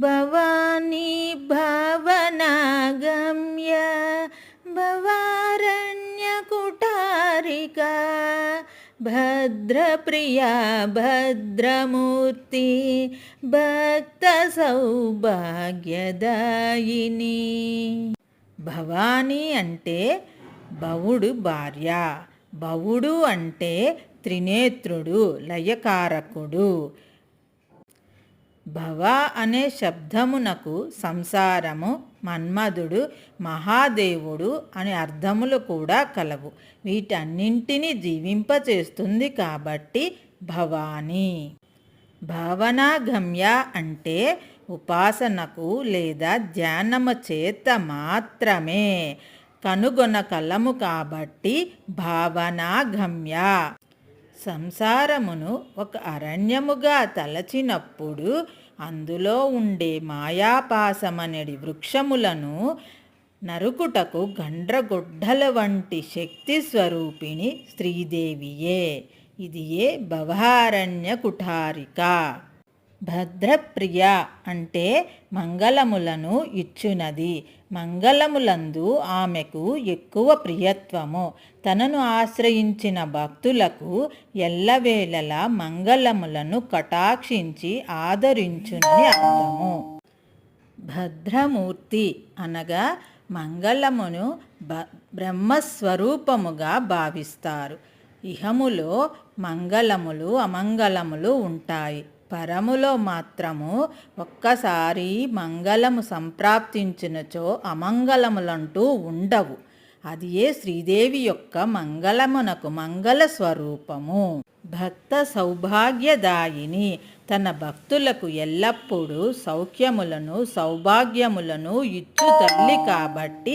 భవానీ భవనాగమ్య భవారణ్యకుటారికా భద్రప్రియా భద్రమూర్తి భక్త సౌభాగ్యదాయిని భవానీ అంటే భవుడు భార్య భవుడు అంటే త్రినేత్రుడు లయకారకుడు భవ అనే శబ్దమునకు సంసారము మన్మధుడు మహాదేవుడు అనే అర్థములు కూడా కలవు. వీటన్నింటినీ జీవింపచేస్తుంది కాబట్టి భవానీ. భావనాగమ్య అంటే ఉపాసనకు లేదా ధ్యానము చేత మాత్రమే కనుగొనకలము కాబట్టి భావనాగమ్య. సంసారమును ఒక అరణ్యముగా తలచినప్పుడు అందులో ఉండే మాయాపాసమనడి వృక్షములను నరుకుటకు గండ్రగొడ్డల వంటి శక్తి స్వరూపిణి శ్రీదేవియే. ఇది ఏ భవారణ్య కుఠారిక. భద్రప్రియ అంటే మంగళములను ఇచ్చునది. మంగళములందు ఆమెకు ఎక్కువ ప్రియత్వము. తనను ఆశ్రయించిన భక్తులకు ఎల్లవేళలా మంగళములను కటాక్షించి ఆదరించునని అర్థము. భద్రమూర్తి అనగా మంగళమును బ బ్రహ్మస్వరూపముగా భావిస్తారు. ఇహములో మంగళములు అమంగళములు ఉంటాయి. పరములో మాత్రము ఒక్కసారి మంగళము సంప్రాప్తించినచో అమంగళములంటూ ఉండవు. అది ఏ శ్రీదేవి యొక్క మంగళమునకు మంగళ స్వరూపము. భక్త సౌభాగ్యదాయిని తన భక్తులకు ఎల్లప్పుడూ సౌఖ్యములను సౌభాగ్యములను ఇచ్చు తల్లి కాబట్టి